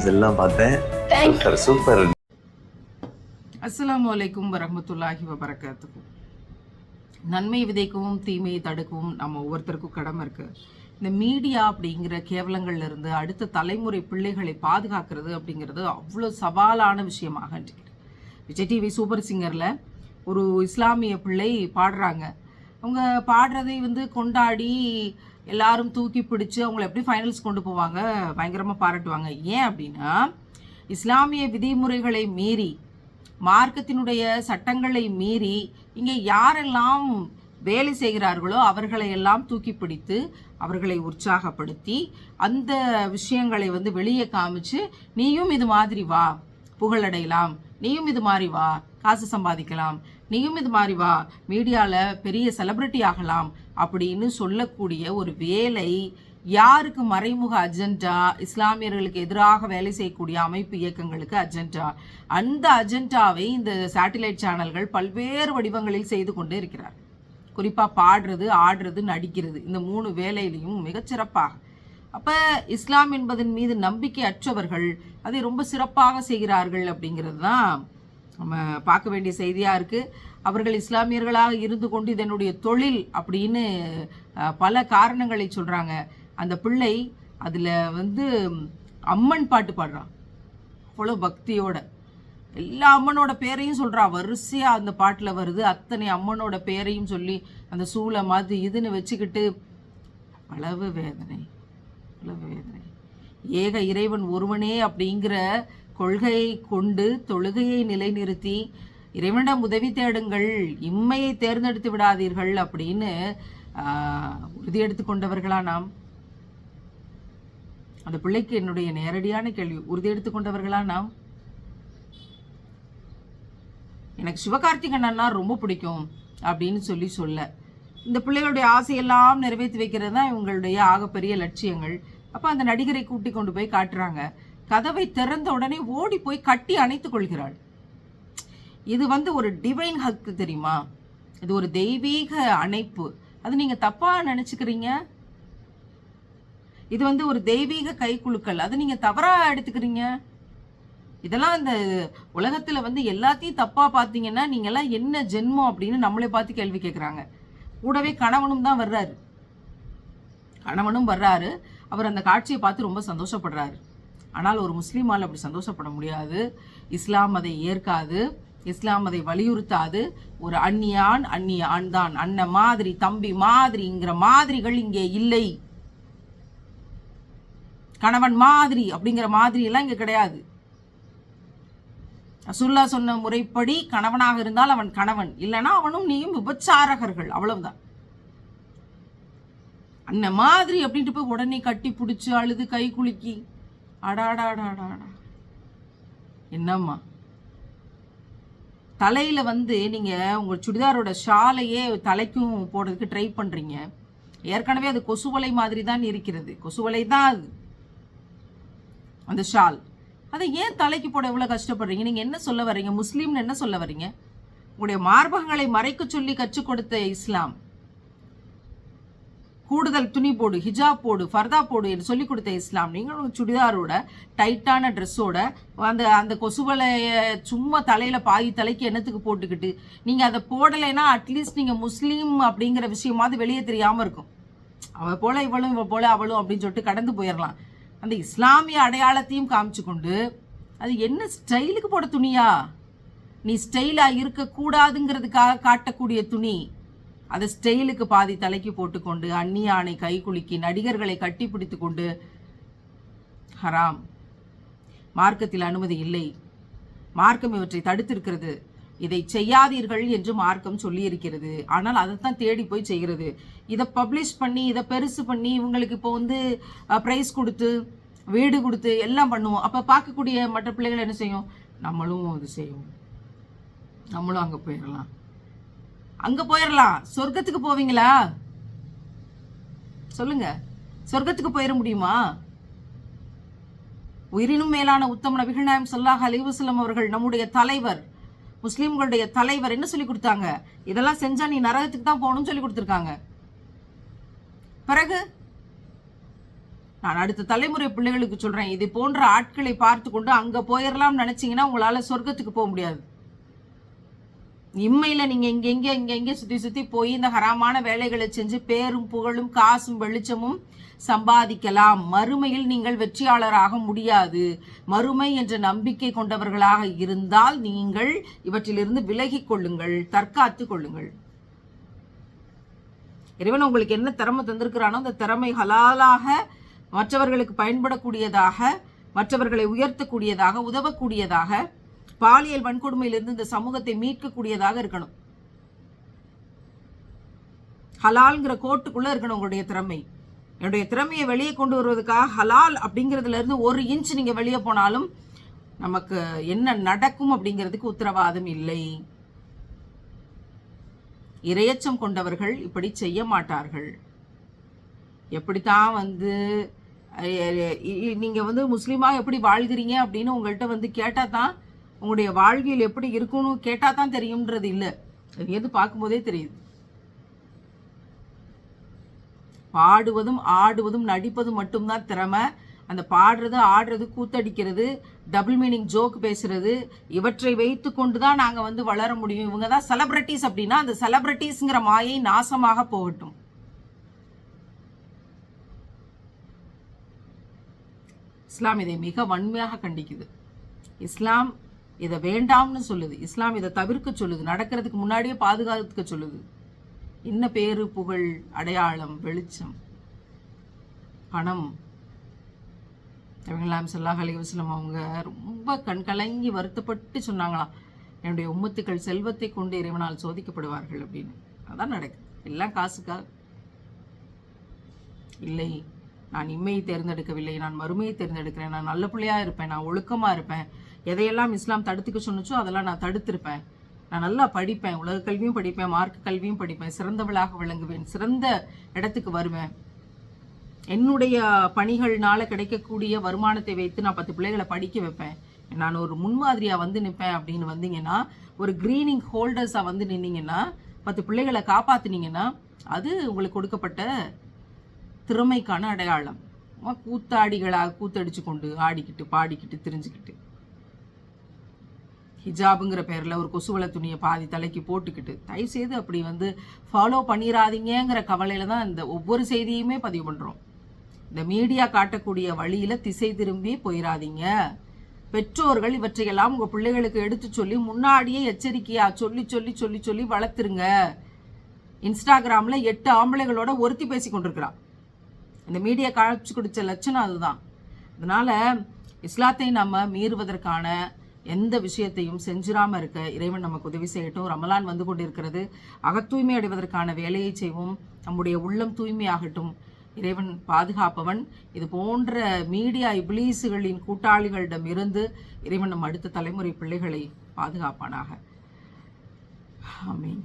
Performance எல்லாம் பார்த்தேன். Super super அஸ்ஸலாமு அலைக்கும் வரஹ்மத்துல்லாஹி வபரகாத்துக்கும் நன்மை விதைக்கவும் தீமையை தடுக்கவும் நம்ம ஒவ்வொருத்தருக்கும் கடமை இருக்கு. இந்த மீடியா அப்படிங்கிற கேவலங்கள்ல இருந்து அடுத்த தலைமுறை பிள்ளைகளை பாதுகாக்கிறது அப்படிங்கிறது அவ்வளோ சவாலான விஷயமாக விஜய் டிவி சூப்பர் சிங்கரில் ஒரு இஸ்லாமிய பிள்ளை பாடுறாங்க. அவங்க பாடுறதை வந்து கொண்டாடி எல்லாரும் தூக்கி பிடிச்சு அவங்கள எப்படி ஃபைனல்ஸ் கொண்டு போவாங்க? பயங்கரமாக பாராட்டுவாங்க. ஏன் அப்படின்னா இஸ்லாமிய விதிமுறைகளை மீறி மார்க்கத்தினுடைய சட்டங்களை மீறி இங்கே யாரெல்லாம் வேலை செய்கிறார்களோ அவர்களை எல்லாம் தூக்கி பிடித்து அவர்களை உற்சாகப்படுத்தி அந்த விஷயங்களை வந்து வெளியே காமிச்சு நீயும் இது மாதிரி வா புகழடையலாம். நீயும் இது மாதிரி வா காசு சம்பாதிக்கலாம். நீயும் இது மாதிரி வா மீடியாவில் பெரிய செலிப்ரிட்டி ஆகலாம் அப்படின்னு சொல்லக்கூடிய ஒரு வேலை யாருக்கு மறைமுக அஜெண்டா இஸ்லாமியர்களுக்கு எதிராக வேலை செய்யக்கூடிய அமைப்பு இயக்கங்களுக்கு அஜெண்டா அந்த அஜெண்டாவை இந்த சேட்டிலைட் சேனல்கள் பல்வேறு வடிவங்களில் செய்து கொண்டே இருக்கிறார். குறிப்பாக பாடுறது ஆடுறது நடிக்கிறது இந்த மூணு வேலையிலையும் மிகச்சிறப்பாக அப்போ இஸ்லாம் என்பதன் மீது நம்பிக்கை அற்றவர்கள் அதை ரொம்ப சிறப்பாக செய்கிறார்கள் அப்படிங்கிறது தான் நம்ம பார்க்க வேண்டிய செய்தியாக இருக்குது அவர்கள் இஸ்லாமியர்களாக இருந்து கொண்டு இதனுடைய தொழில் அப்படின்னு பல காரணங்களை சொல்கிறாங்க அந்த பிள்ளை அதில் வந்து அம்மன் பாட்டு பாடுறான். அவ்வளோ பக்தியோட. எல்லா அம்மனோட பேரையும் சொல்கிறான் வரிசையாக அந்த பாட்டில் வருது. அத்தனை அம்மனோட பேரையும் சொல்லி அந்த சூளை மாதிரி இதுன்னு வச்சுக்கிட்டு அளவு வேதனை அளவு வேதனை. ஏக இறைவன் ஒருவனே அப்படிங்கிற கொள்கையை கொண்டு தொழுகையை நிலைநிறுத்தி இறைவனிடம் உதவி தேடுங்கள் இம்மையை தேர்ந்தெடுத்து விடாதீர்கள் அப்படின்னு உறுதியெடுத்து கொண்டவர்களா நாம்? அந்த பிள்ளைக்கு என்னுடைய நேரடியான கேள்வி உறுதியெடுத்து கொண்டவர்களா நாம்? எனக்கு சிவகார்த்திகன் அண்ணா ரொம்ப பிடிக்கும் அப்படின்னு சொல்லி சொல்ல. இந்த பிள்ளைகளுடைய ஆசையெல்லாம் நிறைவேற்றி வைக்கிறது தான் இவங்களுடைய ஆகப்பெரிய லட்சியங்கள். அப்போ அந்த நடிகரை கூட்டி கொண்டு போய் காட்டுறாங்க. கதவை திறந்த உடனே ஓடி போய் கட்டி அணைத்துக் கொள்கிறாள். இது வந்து ஒரு டிவைன் ஹக்கு தெரியுமா? இது ஒரு தெய்வீக அணைப்பு. அது நீங்க தப்பா நினைச்சுக்கிறீங்க? இது வந்து ஒரு தெய்வீக கைக்குலுக்கல் அது நீங்க தவறா எடுத்துக்கிறீங்க? இதெல்லாம் இந்த உலகத்துல வந்து எல்லாத்தையும் தப்பா பாத்தீங்கன்னா நீங்க எல்லாம் என்ன ஜென்மம் அப்படின்னு நம்மளை பார்த்து கேள்வி கேட்குறாங்க கூடவே கணவனும் தான் வர்றாரு. கணவனும் வர்றாரு. அவர் அந்த காட்சியை பார்த்து ரொம்ப சந்தோஷப்படுறாரு. ஆனால் ஒரு முஸ்லீமால் அப்படி சந்தோஷப்பட முடியாது. இஸ்லாம் அதை ஏற்காது. இஸ்லாம் அதை வலியுறுத்தாது. ஒரு அந்நியான் அந்நிய ஆண் தான். அண்ணன் மாதிரி தம்பி மாதிரிங்கிற மாதிரிகள் இங்கே இல்லை. கணவன் மாதிரி அப்படிங்கிற மாதிரி எல்லாம் இங்கே கிடையாது. சுல்லா சொன்ன முறைப்படி கணவனாக இருந்தால் அவன் கணவன். இல்லைன்னா அவனும் நீயும் விபச்சாரகர்கள். அவ்வளவுதான். அண்ணன் மாதிரி அப்படின்ட்டு போய் உடனே கட்டி பிடிச்சி அழுது கை குலுக்கி அடாடாடாடாடா. என்னம்மா? தலையில் வந்து நீங்கள் உங்கள் சுடிதாரோட ஷாலையே தலைக்கும் போடுறதுக்கு ட்ரை பண்ணுறீங்க ஏற்கனவே அது கொசுவலை மாதிரி தான் இருக்கிறது. கொசுவலை தான் அது. அந்த ஷால். அதை ஏன் தலைக்கு போட எவ்வளோ கஷ்டப்படுறீங்க? நீங்கள் என்ன சொல்ல வர்றீங்க? முஸ்லீம்னு என்ன சொல்ல வர்றீங்க? உங்களுடைய மார்பகங்களை மறைக்க சொல்லி கற்றுக் கொடுத்த இஸ்லாம். கூடுதல் துணி போடு ஹிஜாப் போடு ஃபர்தா போடு என்று சொல்லிக் கொடுத்த இஸ்லாம். நீங்கள் சுடிதாரோட டைட்டான ட்ரெஸ்ஸோட அந்த அந்த கொசுவலைய சும்மா தலையில் பாதி தலைக்கு என்னத்துக்கு போட்டுக்கிட்டு நீங்கள் அதை போடலைன்னா அட்லீஸ்ட் நீங்கள் முஸ்லீம் அப்படிங்கிற விஷயமாவது வெளியே தெரியாமல் இருக்கும். அவள் போல இவளும் இவள் போல அவளும் அப்படின்னு சொல்லிட்டு கடந்து போயிடலாம் அந்த இஸ்லாமிய அடையாளத்தையும் காமிச்சு கொண்டு அது என்ன ஸ்டைலுக்கு போட துணியா? நீ ஸ்டைலா இருக்கக்கூடாதுங்கிறதுக்காக காட்டக்கூடிய துணி. அதை ஸ்டைலுக்கு பாதி தலைக்கு போட்டுக்கொண்டு அந்நியானை கை குலுக்கி நடிகர்களை கட்டி பிடித்து கொண்டு ஹராம். மார்க்கத்தில் அனுமதி இல்லை. மார்க்கம் இவற்றை தடுத்திருக்கிறது. இதை செய்யாதீர்கள் என்று மார்க்கம் சொல்லியிருக்கிறது. ஆனால் அதைத்தான் தேடி போய் செய்கிறது. இதை பப்ளிஷ் பண்ணி இதை பெருசு பண்ணி இவங்களுக்கு இப்போ வந்து ப்ரைஸ் கொடுத்து வீடு கொடுத்து எல்லாம் பண்ணுவோம். அப்போ பார்க்கக்கூடிய மற்ற பிள்ளைகள் என்ன செய்யும்? நம்மளும் இது செய்வோம். நம்மளும் அங்கே போயிடலாம். அங்கே போயிடலாம் சொர்க்கத்துக்கு போவீங்களா? சொல்லுங்க. சொர்க்கத்துக்கு போயிட முடியுமா? உயிரினும் மேலான உத்தம நபிகள் நாயம் சொல்லாஹ் அலிவசலம் அவர்கள் நம்முடைய தலைவர் முஸ்லீம்களுடைய தலைவர் என்ன சொல்லி கொடுத்தாங்க? இதெல்லாம் செஞ்சா நீ நரகத்துக்கு தான் போகணும்னு சொல்லி கொடுத்துருக்காங்க. பிறகு நான் அடுத்த தலைமுறை பிள்ளைகளுக்கு சொல்றேன். இது போன்ற ஆட்களை பார்த்து கொண்டு அங்க போயிடலாம் நினைச்சீங்கன்னா உங்களால சொர்க்கத்துக்கு போக முடியாது. இம்மையில நீங்க இங்கெங்கே இங்கெங்கே சுற்றி சுற்றி சுத்தி சுத்தி போய் இந்த ஹராமான வேலைகளை செஞ்சு பேரும் புகழும் காசும் வெளிச்சமும் சம்பாதிக்கலாம். மறுமையில் நீங்கள் வெற்றியாளராக முடியாது. மறுமை என்ற நம்பிக்கை கொண்டவர்களாக இருந்தால் நீங்கள் இவற்றிலிருந்து விலகி கொள்ளுங்கள் தற்காத்து கொள்ளுங்கள். இறைவன் உங்களுக்கு என்ன திறமை தந்திருக்கிறானோ அந்த திறமை ஹலாலாக மற்றவர்களுக்கு பயன்படக்கூடியதாக மற்றவர்களை உயர்த்தக்கூடியதாக உதவக்கூடியதாக பாலியல் வன்கொடுமையிலிருந்து இந்த சமூகத்தை மீட்கக்கூடியதாக இருக்கணும். ஹலால்ங்கிற கோட்டுக்குள்ள இருக்கணும் உங்களுடைய திறமை. என்னுடைய திறமையை வெளியே கொண்டு வருவதற்காக ஹலால் அப்படிங்கிறதுல இருந்து ஒரு இன்ச் நீங்க வெளியே போனாலும் நமக்கு என்ன நடக்கும் அப்படிங்கிறதுக்கு உத்தரவாதம் இல்லை. இரையச்சம் கொண்டவர்கள் இப்படி செய்ய மாட்டார்கள். எப்படித்தான் வந்து நீங்கள் நீங்க வந்து முஸ்லீமா எப்படி வாழ்கிறீங்க அப்படின்னு உங்கள்கிட்ட வந்து கேட்டா தான் உங்களுடைய வாழ்வியல் எப்படி இருக்கும்னு கேட்டால் தான் தெரியும்ன்றது இல்லை. அது எது பார்க்கும்போதே தெரியுது. பாடுவதும் ஆடுவதும் நடிப்பதும் மட்டும்தான் திறமை. அந்த பாடுறது ஆடுறது கூத்தடிக்கிறது டபுள் மீனிங் ஜோக் பேசுறது இவற்றை வைத்து கொண்டு தான் நாங்கள் வந்து வளர முடியும். இவங்க தான் செலப்ரிட்டிஸ் அப்படின்னா அந்த செலப்ரிட்டிஸ்ங்கிற மாயை நாசமாக போகட்டும். இஸ்லாம் இதை மிக வன்மையாக கண்டிக்குது. இஸ்லாம் இதை வேண்டாம்னு சொல்லுது. இஸ்லாம் இதை தவிர்க்க சொல்லுது. நடக்கிறதுக்கு முன்னாடியே பாதுகாத்துக்க சொல்லுது. என்ன பேரு புகழ் அடையாளம் வெளிச்சம் பணம். தமிழ்லாம் ஸல்லல்லாஹு அலைஹி அவங்க ரொம்ப கண் கலங்கி வருத்தப்பட்டு சொன்னாங்களாம். என்னுடைய உம்மத்துக்கள் செல்வத்தை கொண்டு இறைவனால் சோதிக்கப்படுவார்கள் அப்படின்னு. அதான் நடக்குது. எல்லாம் காசுக்காக. இல்லை நான் இம்மையை தேர்ந்தெடுக்கவில்லை. நான் மறுமையை தேர்ந்தெடுக்கிறேன். நான் நல்ல பிள்ளையாக இருப்பேன். நான் ஒழுக்கமா இருப்பேன். எதையெல்லாம் இஸ்லாம் தடுத்துக்க சொன்னச்சோ அதெல்லாம் நான் தடுத்திருப்பேன். நான் நல்லா படிப்பேன். உலக கல்வியும் படிப்பேன். மார்க் கல்வியும் படிப்பேன். சிறந்தவளாக விளங்குவேன். சிறந்த இடத்துக்கு வருவேன். என்னுடைய பணிகள்னால கிடைக்கக்கூடிய வருமானத்தை வைத்து நான் பத்து பிள்ளைகளை படிக்க வைப்பேன். நான் ஒரு முன்மாதிரியாக வந்து நிற்பேன் அப்படின்னு வந்தீங்கன்னா ஒரு கிரீனிங் ஹோல்டர்ஸாக வந்து நின்னீங்கன்னா பத்து பிள்ளைகளை காப்பாத்துனீங்கன்னா அது உங்களுக்கு கொடுக்கப்பட்ட திறமைக்கான அடையாளம். கூத்தாடிகளாக கூத்தடிச்சு கொண்டு ஆடிக்கிட்டு பாடிக்கிட்டு திரிஞ்சுக்கிட்டு. ஹிஜாபுங்கிற பேரில் ஒரு கொசுவலை துணியை பாதி தலைக்கு போட்டுக்கிட்டு தயவு செய்து அப்படி வந்து ஃபாலோ பண்ணிடாதீங்கங்கிற கவலையில் தான் இந்த ஒவ்வொரு செய்தியுமே பதிவு பண்ணுறோம் இந்த மீடியா காட்டக்கூடிய வழியில் திசை திரும்பி போயிடாதீங்க பெற்றோர்கள் இவற்றையெல்லாம் உங்கள் பிள்ளைகளுக்கு எடுத்து சொல்லி முன்னாடியே எச்சரிக்கையாக சொல்லி சொல்லி சொல்லி சொல்லி வளர்த்துருங்க. இன்ஸ்டாகிராமில் எட்டு ஆம்பளைகளோட ஒருத்தி பேசி கொண்டிருக்கிறான் இந்த மீடியா காட்சி கொடுத்த லட்சணம் அதுதான். அதனால் இஸ்லாத்தை நம்ம மீறுவதற்கான எந்த விஷயத்தையும் செஞ்சிராம இருக்க இறைவன் நமக்கு உதவி செய்யட்டும். ரமலான் வந்து கொண்டிருக்கிறது. அகத்தூய்மை அடைவதற்கான வேலையை செய்வோம். நம்முடைய உள்ளம் தூய்மையாகட்டும். இறைவன் பாதுகாப்பவன். இது போன்ற மீடியா இப்ளீஸுகளின் கூட்டாளிகளிடம் இருந்து இறைவன் நம் அடுத்த தலைமுறை பிள்ளைகளை பாதுகாப்பானாக. ஆமீன்.